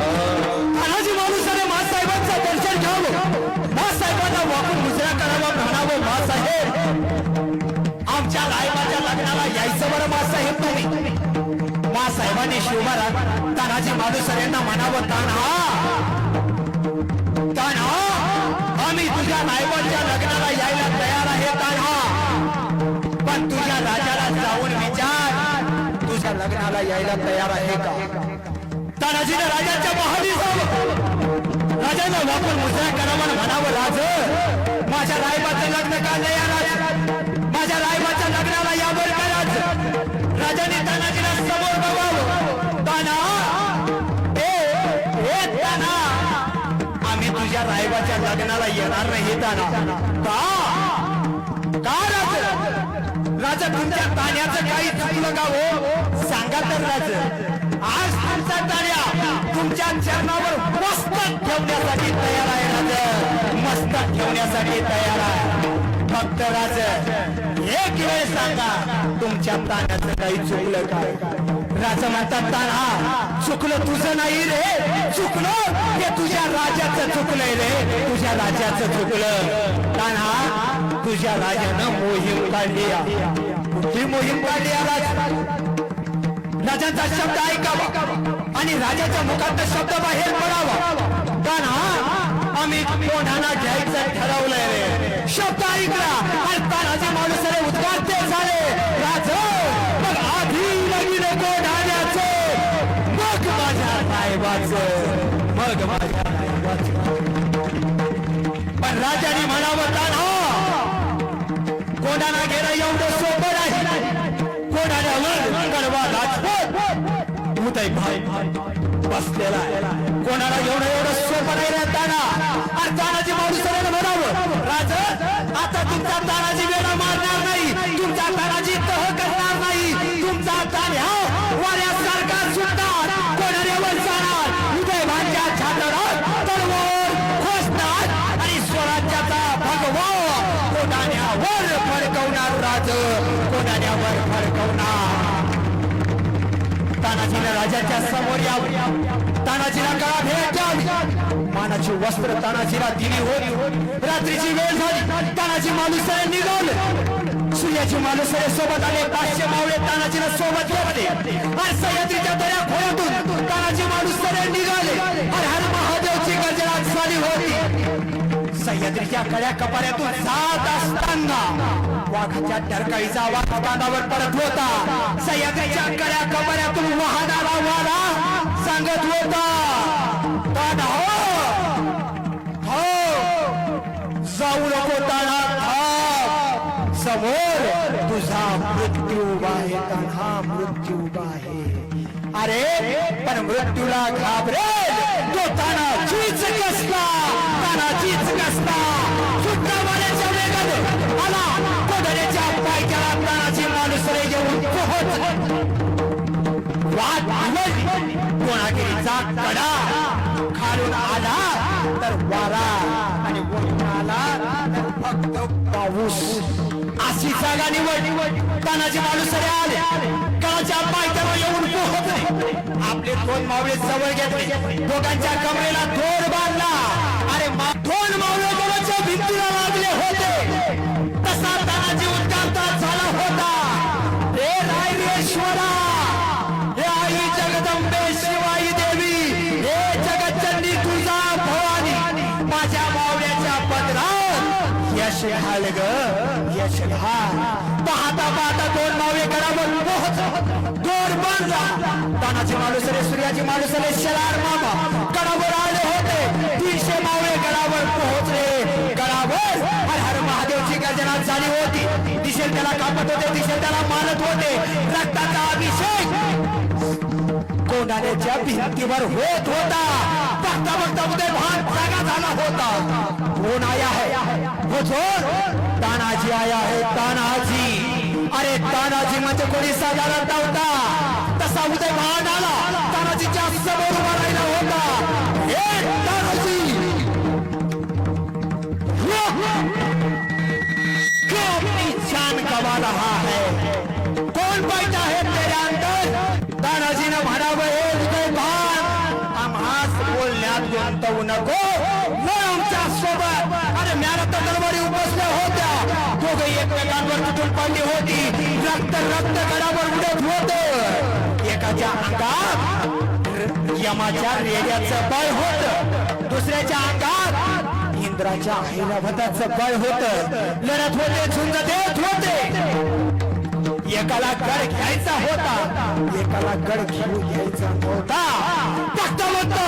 तानाजी मालुसरे मासाहेबांचं दर्शन घ्यावं. मासाहेबांना वाकून मुजरा करावा म्हणावं मासाहेब आमच्या रायबाच्या लग्नाला यायचं बरं मासाहेब तुम्ही. मासाहेबांनी शिवबाला तानाजी मालुसरेंना म्हणावं तान्हा तान्हा आम्ही तुझ्या रायबाच्या लग्नाला यायला तयार आहे तान्हा पण तुझ्या राजाला जाऊन विचार. तुझ्या लग्नाला यायला तयार आहे का? तानाजीने राजाच्या महाली राजानं वापर मुजरा करावा म्हणावं राज माझ्या रायबाचं लग्न का नाही राज माझ्या रायबाच्या लग्नाला यावर कराच राजाने तानाजीला समोर बघावं. ताना ए ए ताना आम्ही तुझ्या रायबाच्या लग्नाला येणार नाही ताना का? का राज राजा तुमच्या ताण्याचं काही चुकलं का हो? सांगा तर राज चरणावर मस्तक ठेवण्यासाठी तयार आहे राज. मस्तक ठेवण्यासाठी तयार आहे. फक्त राज एक वेळ सांगा तुमच्या ताण्याचं काही चुकलं काय राजा म्हणतात ताना चुकलं तुझं नाही रे. चुकलं ते तुझ्या राजाचं चुकलंय रे. तुझ्या राजाचं चुकलं. ताना तुझ्या राजानं मोहीम काढली आहे. कुठली मोहीम काढली राजा राजाचा शब्द ऐकावा आणि राजाच्या मुखात शब्द बाहेर पडावा. कारण हा आम्ही कोणाला घ्यायचं ठरवलंय रे. शब्द ऐकला आणि तानाचे माणूस रे उद्गार ते झाले. राज मग आधी लगीन कोणाच मग माझ्या साहेबाच मग माझ्या साहेबाचं पण राजाने म्हणावं ताना कोणाला गेलं एवढं सोपं मजबूत आहे भाई. बसलेला आहे. कोणाला एवढं एवढं सोपं नाही रे ताना. आणि तानाजी माणूस म्हणावं. राज आता तुमचा तानाजी वेळा मारणार नाही. तुमचा तानाजी तह करणार नाही. तुमचा तान ह्या वाऱ्यासारखा सुटणार. कोणाऱ्यावर जाणार? उदय भांच्या छातरात तलवार खोसणार. आणि स्वराज्याचा भगवा कोणाऱ्यावर फडकवणार राज? कोणाऱ्यावर फडकवणार? तानाजीला राजाच्या समोर याव. तानाजीला काळा भेट मानाची वस्त्र तानाजीला दिली होती. रात्रीची वेळ झाली. तानाजी मालुसरे निघाले. सूर्याची मालुसरे सोबत आले. पाचशे मावळे तानाजीला सोबत घेतले. आणि सह्याद्रीच्या दऱ्या खोऱ्यातून तानाजी मालुसरे निघाले. हर हर महादेवची गजरात झाली होती. सह्याद्रीच्या कड्या कपाऱ्यातून जात असताना वाघाच्या टरकाईचा आवाज कानावर पडत होता. सह्याद्रीच्या कड्या कमऱ्यातून वाहणारा वारा सांगत होता दादा हो हो जाऊ नको ताना थांब. समोर तुझा मृत्यू उभा आहे ताना मृत्यू उभा आहे. अरे पण मृत्यूला घाबरे तो ताना चीच कसला ताना चीच कसला. सुट्टा वाल्याच्या वेगाने आला कडा खालून आला तर वारा. आणि वरून आला तर फक्त पाऊस. अशी जागा निवड. तानाजी माणूस आले. काळाच्या पायथ्यावर येऊन पोहोचले. आपले दोन मावळे जवळ घेतले. दोघांच्या कमरेला थोर बांधला. अरे मा- थोर यश घाल ग. यश घाल पाहता पाहता दोन मावे गडावर पोहोच दोर माणूस तानाची माणूसरे सूर्याची माणूसरे शरार मामा गडावर आले होते. तीनशे मावळे गडावर पोहोचले. गडावर हर हर महादेवची गर्जना झाली होती. दिशेल त्याला कापत होते दिशेल त्याला मानत होते. रक्ताचा अभिषेक कोंडाण्याच्या भिंतीवर होत होता. बघता बघता उदय भान जागा झाला होता. कौन आया है। हुजूर तानाजी आया है। तानाजी। अरे तानाजी म्हणजे कोणी साधारण नव्हता तसा उदय भान आला। वाद गुंतवू नको. आमच्यासोबत. अरे म्याला दरबारी उपसल्या होत्या. दोघे एकमेकांवर तुटून पडली होती. रक्त रक्त गडावर उडत होत. एकाच्या अंगात यमाच्या रेड्याचं बळ होत. दुसऱ्याच्या अंगात इंद्राच्या ऐरावताचं बळ होत. लढत होते झुंज देत होते. एकाला गड घ्यायचा होता. एकाला गड घेऊ घ्यायचा होता. फक्त म्हणतो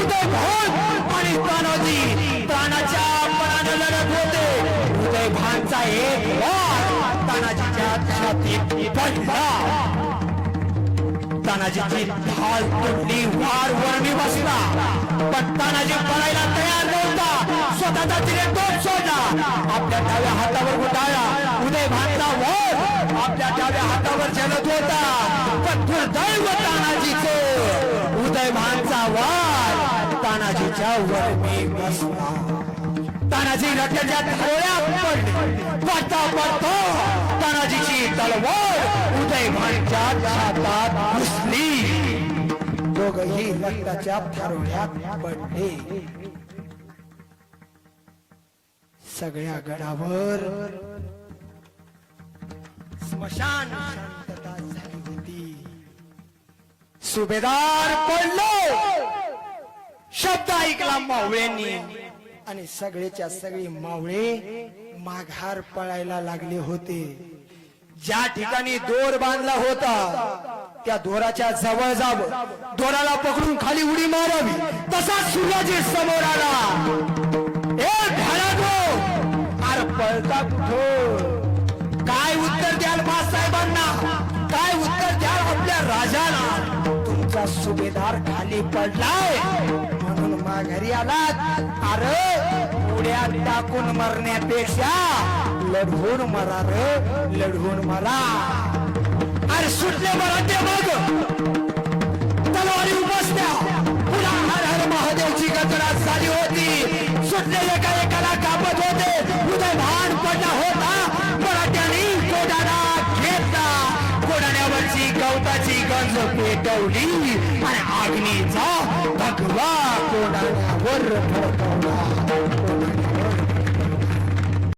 उदय भान आणि तानाजी तानाच्या पणाने लढत होते. उदय भानचा एक वार तानाजीच्या छातीत पडला. तानाजीची ढाल तुटली वार वरणी बसला. पण तानाजी पळायला तयार नव्हता. स्वतःचा तिने तोच सोडला. आपल्या डाव्या हातावर उठाळला उदय भानचा वर आपल्या डाव्या हातावर झेलत होता. पण दुर्दैव तानाजीचे उदय भानचा वार तानाजीच्या वर मी बसला. तानाजी रट्याच्या थोड्या पडता पडतो तानाजीची तलवार उदय भानच्या छातात घुसली. दोघही रक्ताच्या थारोळ्यात पडले. सगळ्या गडावर स्मशान शांतता झाली होती. सुभेदार पडलो. शब्द ऐकला मावळ्यांनी आणि सगळेच्या सगळे मावळे माघार पळायला लागले होते. ज्या ठिकाणी दोर बांधला होता त्या दोराच्या जवळ जावं. दोराला पकडून खाली उडी मारावी. तसा सूर्याजी समोर आला. ए अरे पळता कुठं? सुभेदार पडलाय. म्हणून माघारी आलात. अरे उड्या टाकून मरण्यापेक्षा लढवून मरा रे लढवून मला अरे सुटले मला ते मग. तलवारी उपसल्या पुन्हा हर हर महादेवची गजरात झाली होती. सुटलेले एका एकाला कापत होते. उदय भान पडला होता. आज पेटवली आणि आग्नीचा भगवा कोणावर फडकवला